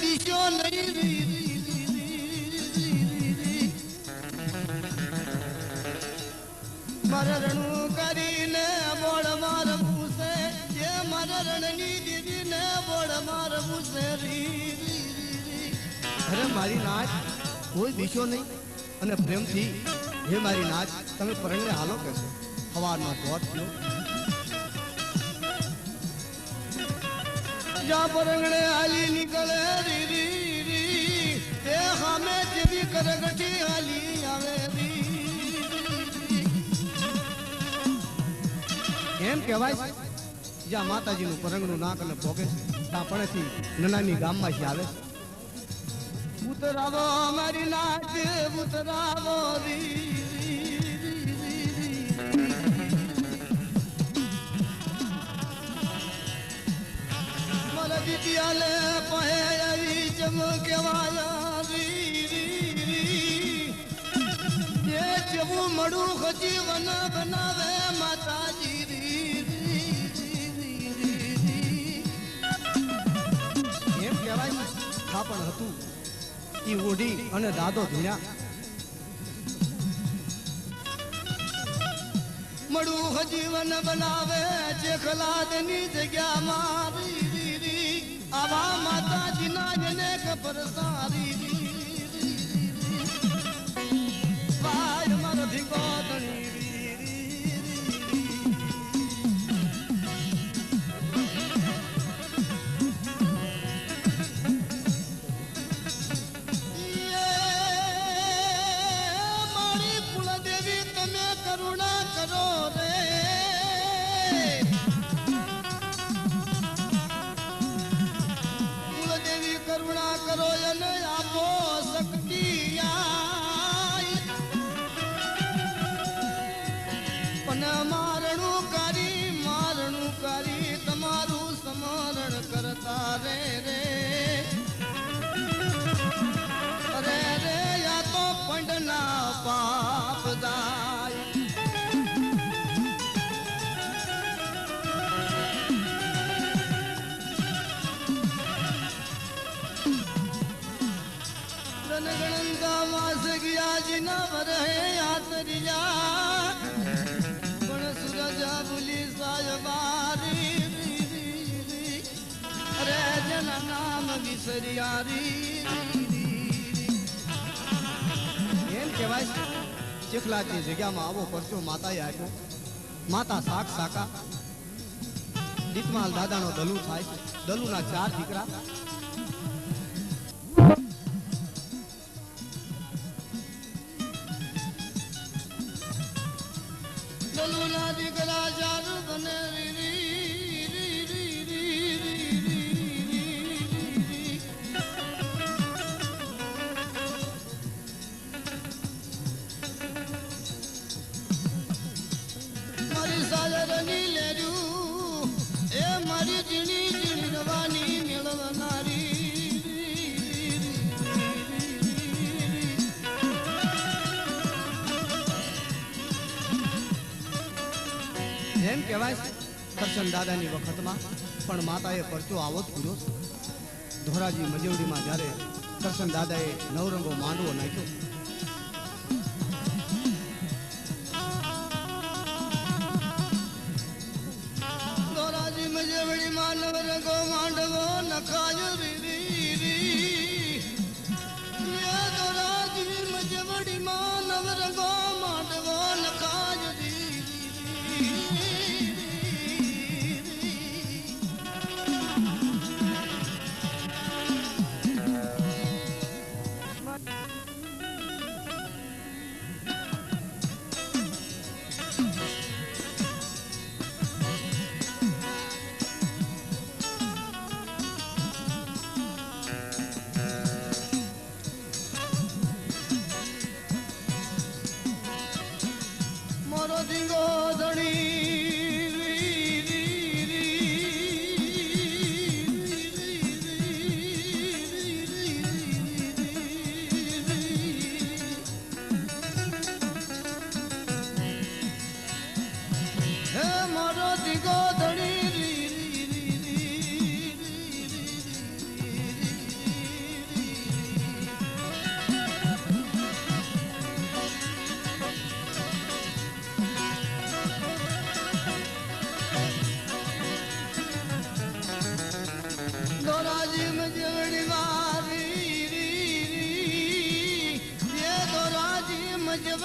દિશો નહીં. મારે કરીને બોળ મારવું છે એ મારે રણની દીદીને બોળ મારવું છે રી, રી, રી, રી. અરે મારી નાચ કોઈ દિશો નહીં અને પ્રેમથી હે મારી નાચ તમે પરણને હાલો કહેશો સવારમાં દોટ લો જ્યાં પરંગણે હાલી નીકળે રી રી રી. તે સામે જેવી કરગઠી હાલી આવે એમ કહેવાય જ્યાં માતાજીનું પરંગનું નાક અને ભોગે છે ત્યાં પણેથી નનામી ગામમાં છે આવે છે. ઉતરાવો મારી નાચ ઉતરાવો રી, મારા દીદિયાને પહે આવી ચમકેવાયા જે જેવું મળું ખજીવન બનાવે માતાજી. એમ કહેવાય છે થાપણ હતું. એ ઓઢી અને દાદો ધૂણ્યા મળું જીવન બનાવે છે ખલાદની જગ્યામાં રી રી રી આવા માતાજીના જનેક પરસારી રી વિસરિયારી એમ કહેવાય છે જગ્યામાં આવો પરચો માતાએ આપ્યો. માતા શાક શાકા. દીપમાલ દાદાનો દલુ થાય દલુના ચાર દીકરા. કહેવાય કરશન દાદાની વખતમાં પણ માતાએ પરચો આવો જ પૂર્યો ધોરાજી મજવડીમાં જ્યારે કરશન દાદાએ નવરંગો માંડવો નાખ્યો.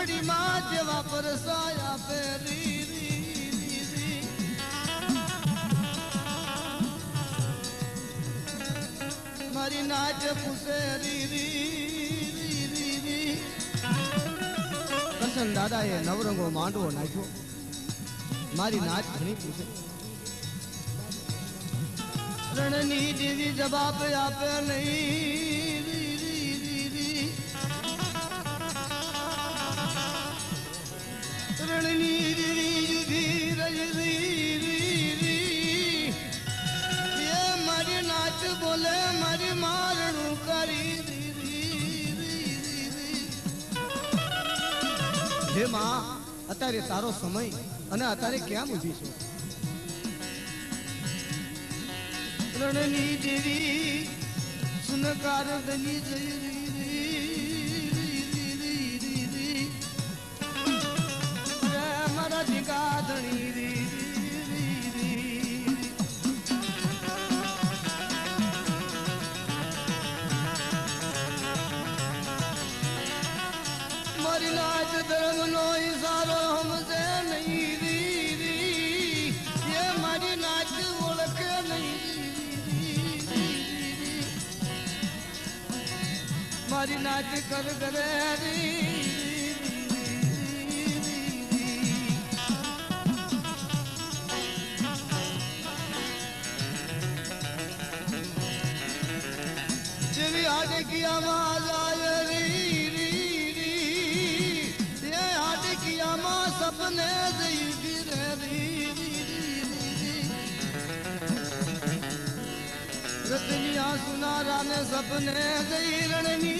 માં જેવા પરસાયા પહેરી મારી નાચ પુસેરી કરશન દાદા એ નવરંગો માંડવો નાખ્યો. મારી નાચ ઘણી પૂછે. રણની દેવી જવાબ આપે નહીં. બોલે અત્યારે તારો સમય અને અત્યારે ક્યાં ઊભી છો? રણની દેવી સુનકાર જઈ મારી નાચ કર કરે જેવી હાટ કિયામાં જાય રી રી રી તે હાટ કિયામાં સપને જઈ રે રી રતનિયા સુનારા ને સપને જઈ રણની.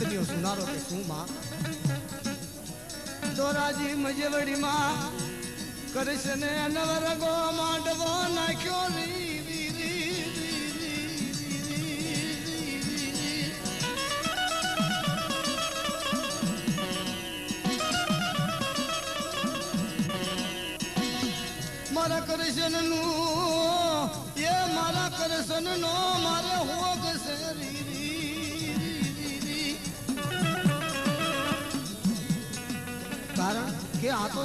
રતનિયો સુનારો કે શું માં? દોરાજી મજવડીમાં કૃષ્ણ નવરગો માંડવો નાખ્યો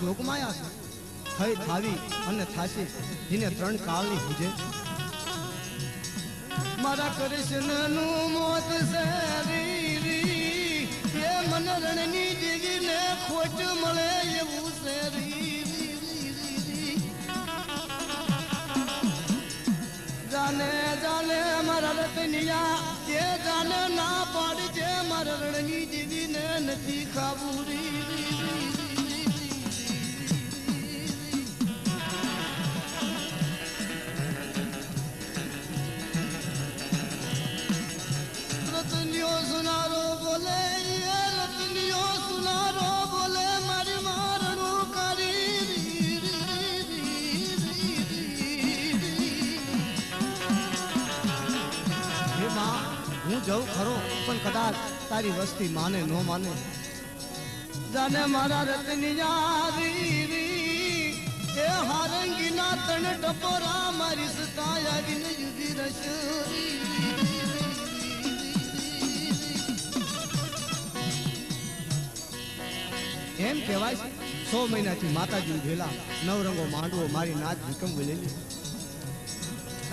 જોગમાયા છે. થઈ થાવી અને થાશે. જેને ત્રણ કાળની પૂજે મારા કૃષ્ણ મોત છે રી રી એ મન દેવી ખોટ મળે એવું છે રી રી રી રી રી. જાને જાને મારા રતનિયા, કે જાને ના પાડજે, મારા રણની જીગીને નથી ખાવું જઉં ખરો, પણ કદાચ તારી વસ્તી માને, ન માને. જાને મારા રતની યારી એ હારંગી ના તણ ટપોરા મારી સતા આવીને જુદી રશ એમ કહેવાય છે, સો મહિનાથી માતાજી ઉભેલા, નવરંગો માંડવો મારી નાચ વિકમ લેલી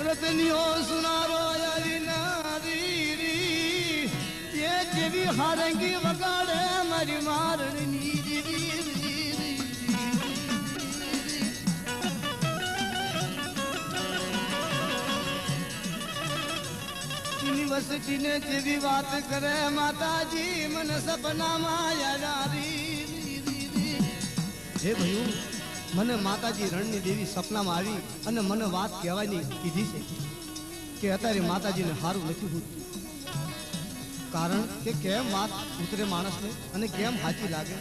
રતનીઓ સુનારો યારી જેવી હારંગી વગાડે મારી મારણની રી રી રી રી યુનિવર્સિટી ને જેવી વાત કરે માતાજી, મને સપનામાં યારી રી રી રી હે ભયું, મને માતાજી રણની દેવી સપનામાં આવી અને મને વાત કહેવાની કીધી છે કે અત્યારે માતાજીને સારું નથી પૂછતું કારણ કે કેમ વાત ઉતરે માણસને અને કેમ હાચી લાગે?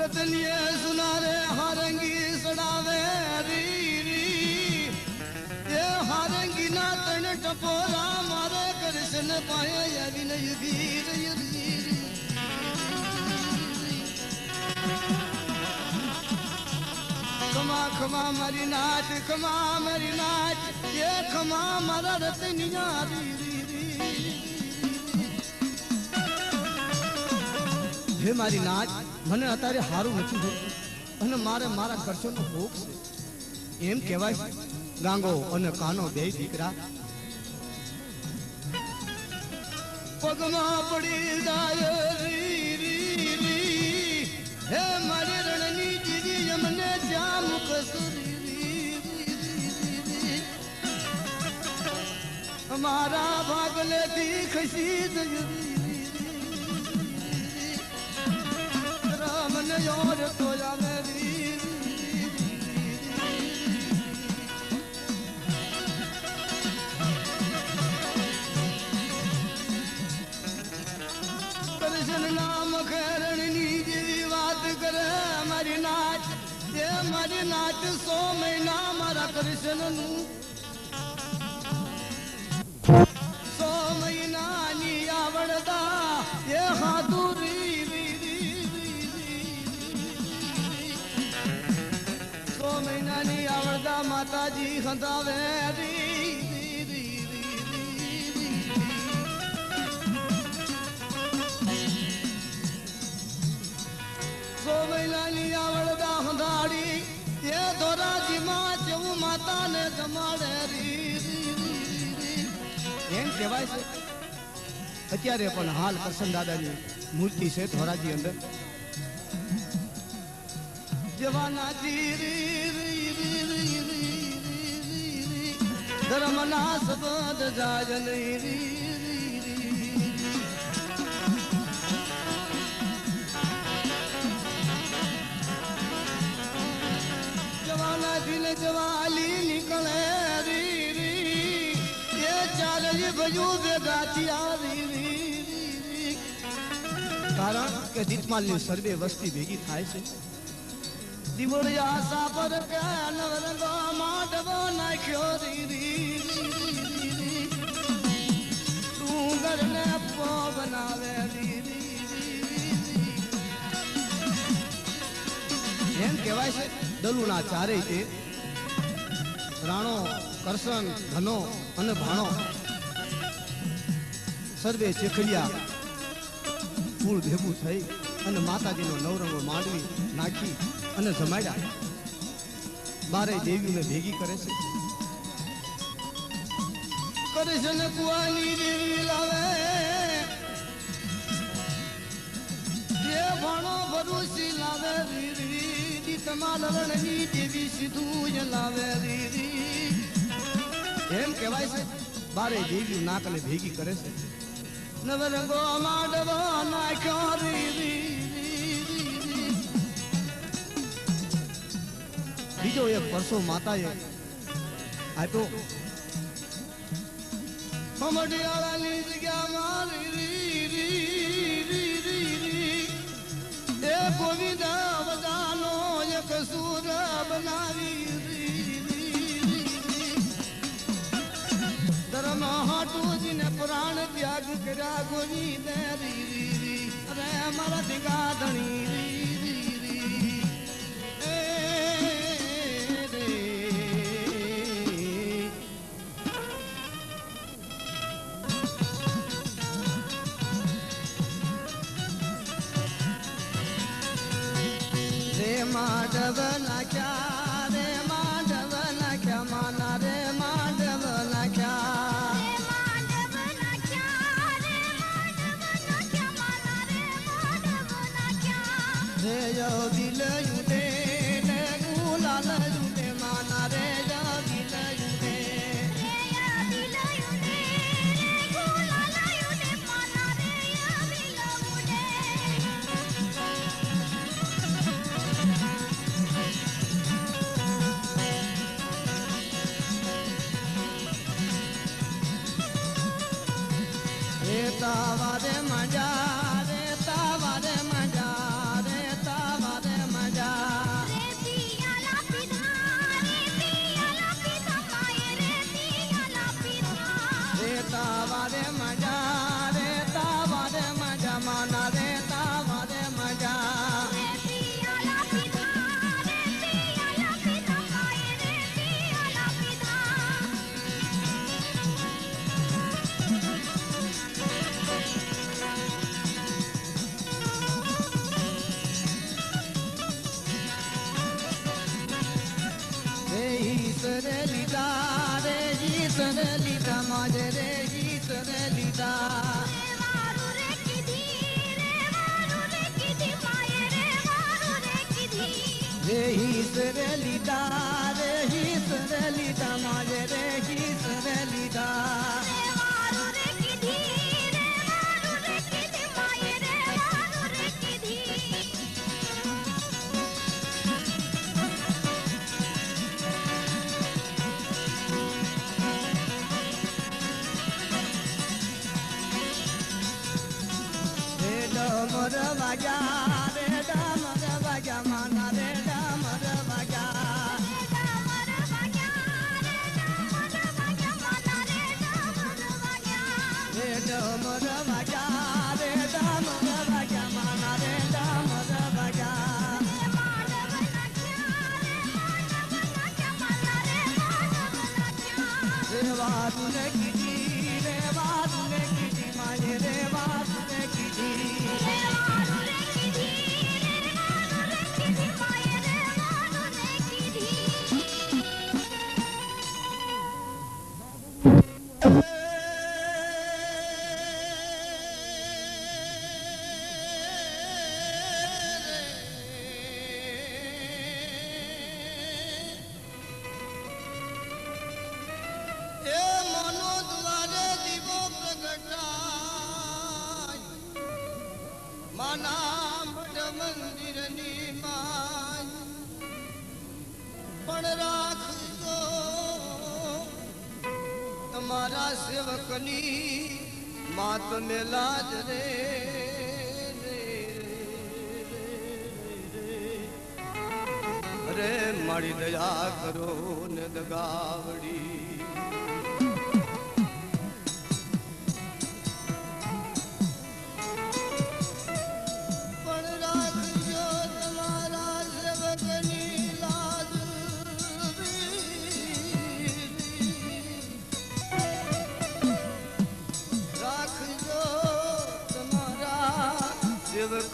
રતનીએ સુનારે હારંગી સડાવે રી રી એ હારંગી ના તણ ટપોરા મારે કૃષ્ણ પાય આવીને યુગીર યુગીર ખમા ખમા મારી નાચ ખમા મારી નાચ એ ખમા મારા રતનિયા રી રી રી હે મારી નાચ મને અત્યારે સારું નથી જોતું અને મારે મારા ખર્ચોનો ભોગ છે. એમ કહેવાય છે ગાંગો અને કાનો બે દીકરા. પગમાં પડી જાય હે અમારા ભાગલેથી ખસી ગયું રી રી રી. રામને યોર તો જાને કૃષ્ણ નામ ખેરણની જેવી વાત કરે મારી નાચ, એ મારી નાચ સો મહિના મારા કૃષ્ણનું સંતા વેરી સોમૈલાની એમ કહેવાય છે અત્યારે પણ હાલ કરશન દાદાની મૂર્તિ છે ધોરાજી અંદર. જવાના જીરી રી રી રી રી રી રી રી રી. ધર્મના સબદ જાજ નહીં રી રી રી. જવાના દિલ જવાલી નીકળે રી રી એ ચાલે ભજુ ભેગા થયા રી રી રી રી. કારણ કે દીપમાલની સર્વે વસ્તી ભેગી થાય છે દીવડિયા સાપર કે નવરંગો માંડવો નાખ્યો દીદી રી રી રી રી. ડુંગરને પો બનાવે. એમ કહેવાય છે, દલુના ચારેય તે રાણો કરસન ધનો અને ભાણો સર્વે ચીખડિયા કુળ ભેગું થઈ અને માતાજીનો નવરંગો માંડવી નાખી અને જમાડ્યા. બારે દેવીઓને ભેગી કરે છે. કરે છે ને કુવાની દેવી લાવે. જે ભણો ભરૂસી લાવે રી રી દીતમા દેવી સીધું જ લાવે રી રી એમ કહેવાય છે બારે દેવીઓ નાકને ભેગી કરે છે. નવરંગો માંડવો નાખ્યો રી બીજો એક પરસો માતાએ આપ્યો મમડિયાળાની જગ્યા મારી રી રી રી રી રી. એ ગોવિંદ બધાનો એક સુર બનાવી. ધર્મ હાટુજીને પ્રાણ ત્યાગ કર્યા ગોવિંદ, રી રી રી. અરે મારા ભેગા ધણી દે દે તાવા રે મજા રે ઈશ્વર લીધા રે ઈશ્વર લીધા માજે રે રે ડમર મઢ મંદિરની માન પણ રાખજો, તમારા સેવકની માત મે લાજ રે રે મારી દયા કરો ને દગાવડી.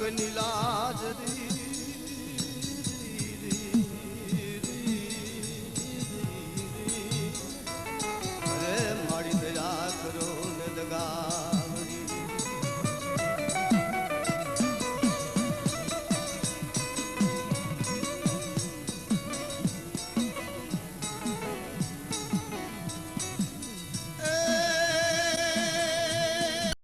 રાખજો